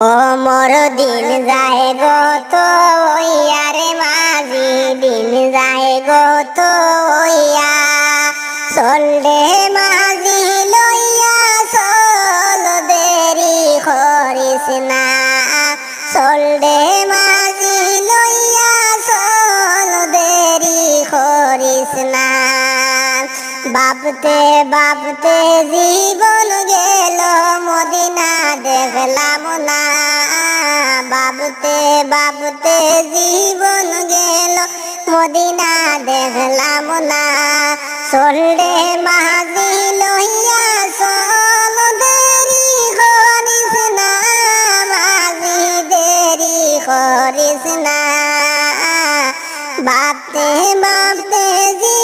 মোর দিন যায় গো তো ওইয়ারে মাঝি দিন যায় গো তো ইয়া চলে মাঝি লইয়া চল দেরি করিস না। চলে মাঝি বাপতে বাপতে জীবন গেল, মদিনা দেখলাম না। বাবতে বাবতে জীবন গেল, মদিনা দেখলাম না। চললে মাঝি লইয়া চল, দেরি করিস না। মাঝি দেরি করিস না। বাপতে বাপতে জীবন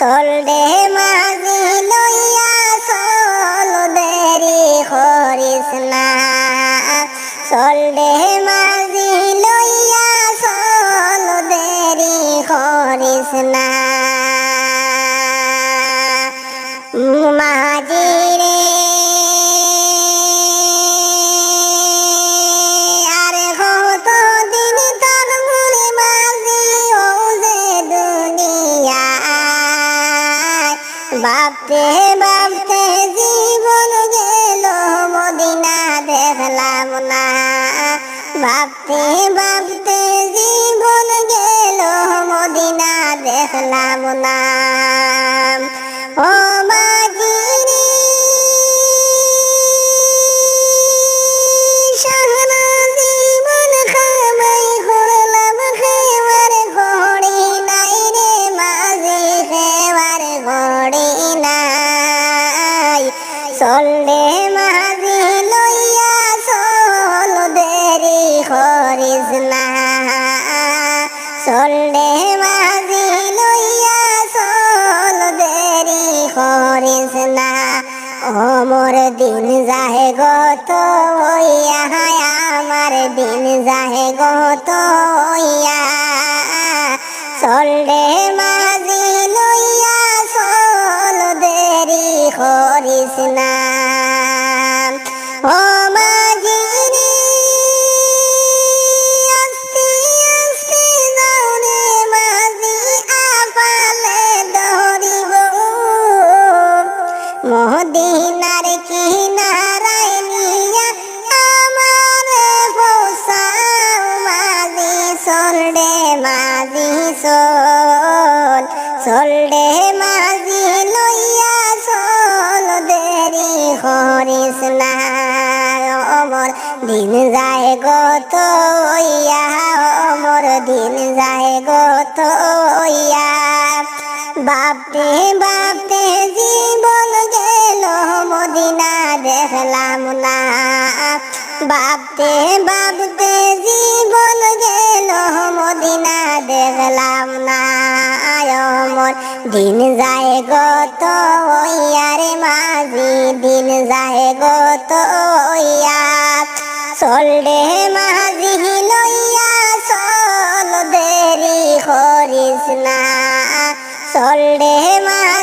চললে মাঝি লইয়া চল দেরি করিস না। চললে মাঝি লইয়া চল দেরি করিস না। বাপতে বাপতে জীবন গেল মদিনা দেখলাম না। ও মাঝিরে সারা ঘড়ি চললে দিন যাহে গত হইয়া আমার দিন যাহে গত হইয়া চলে মাঝি লইয়া চল দেরি করিস না। করিস না দিন যায় গত ইয়া অমর দিন যায় গত ইয়া বাপতে বাপতে জীবন গেল, মদিনা দেখলাম না। বাপতে বাপতে জীবন গেল, মদিনা দেখলাম না। অমর দিন যায় গত ইয়ারে গত ইয়া চললে মাঝি লইয়া চল দেরি করিস না। চললে মাঝি